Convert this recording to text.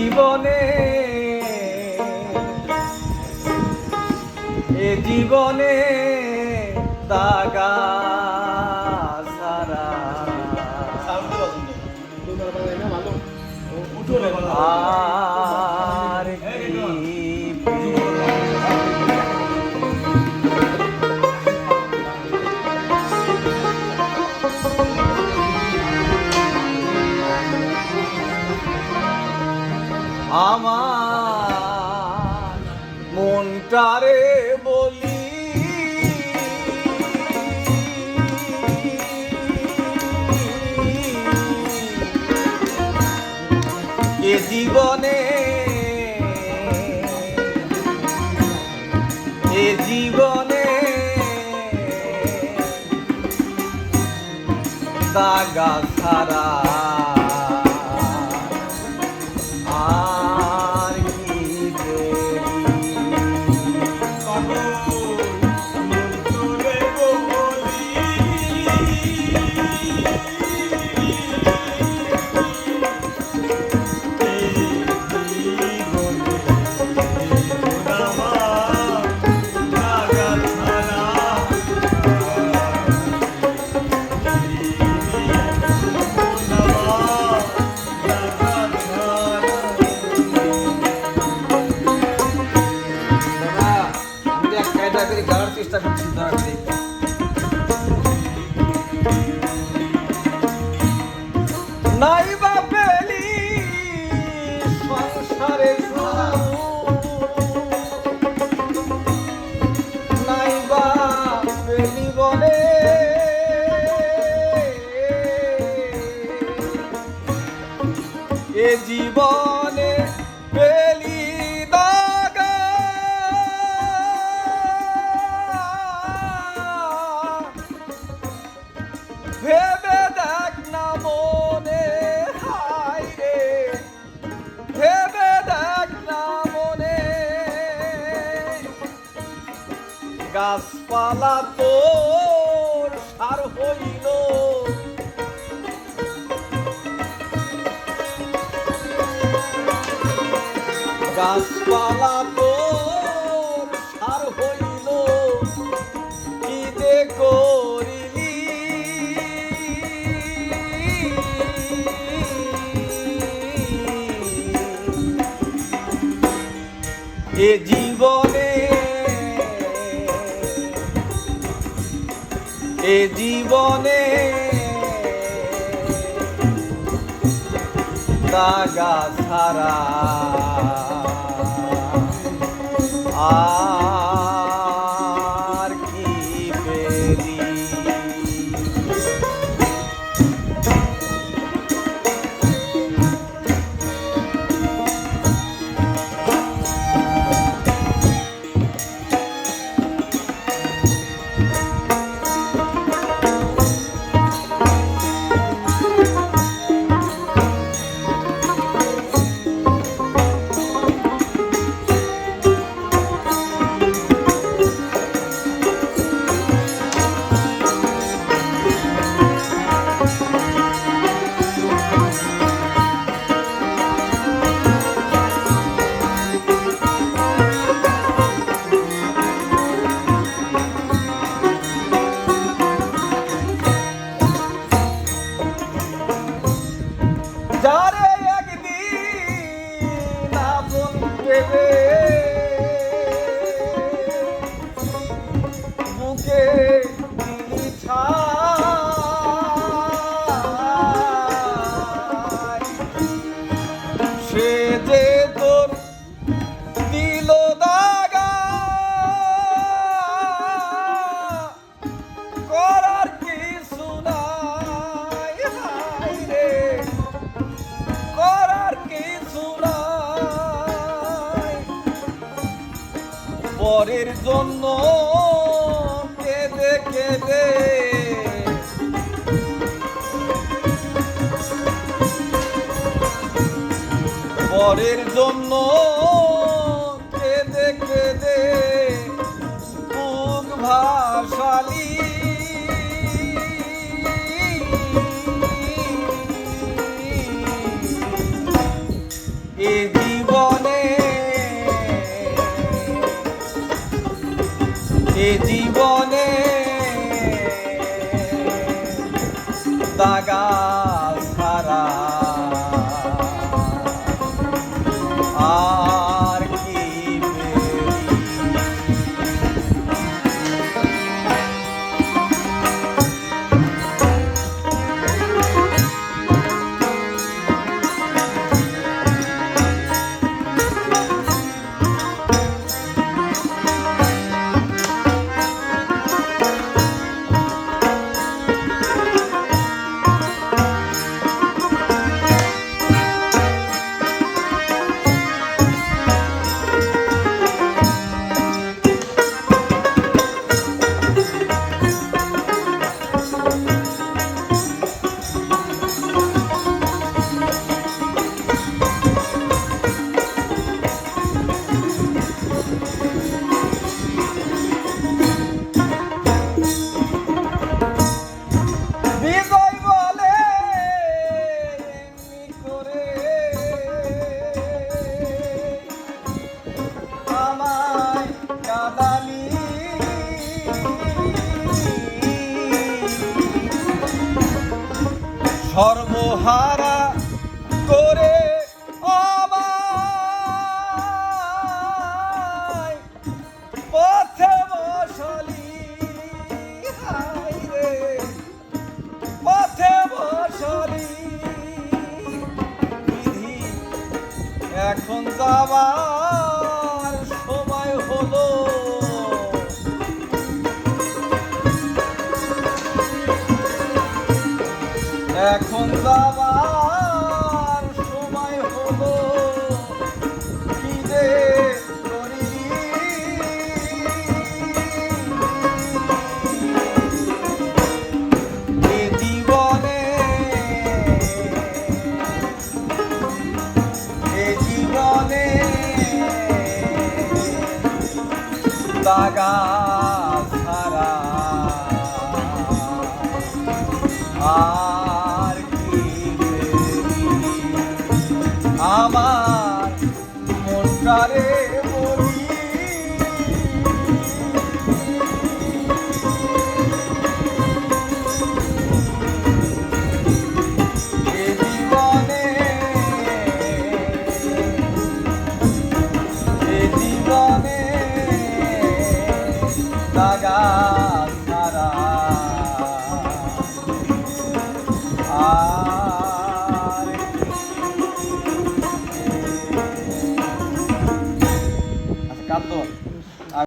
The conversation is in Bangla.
জীবনে এ জীবনে দাগা মনটারে বলি। এ জীবনে এ জীবনে দাগা ছাড়া এ জীবনে পেলি ভেবে দেখ না মনে হায় রে। ভেবে দেখ না মনে। গাছপালা গাছপালা তোর সার হইল কি যে করিলি? এ জীবনে এ জীবনে দাগা ছাড়া আর পরের জন্য কেঁদে কেঁদে। পরের জন্য কেঁদে কেঁদে। বুক ভাসালি। এ এ জীবনে সর্বহারা করে পথে বসলি। পথে বসলি। বিধি এখন যাবার সময় হলো। এখন যাবার সময় হলো। কি রে করি। জীবনে এ জীবনে দাগা দাগা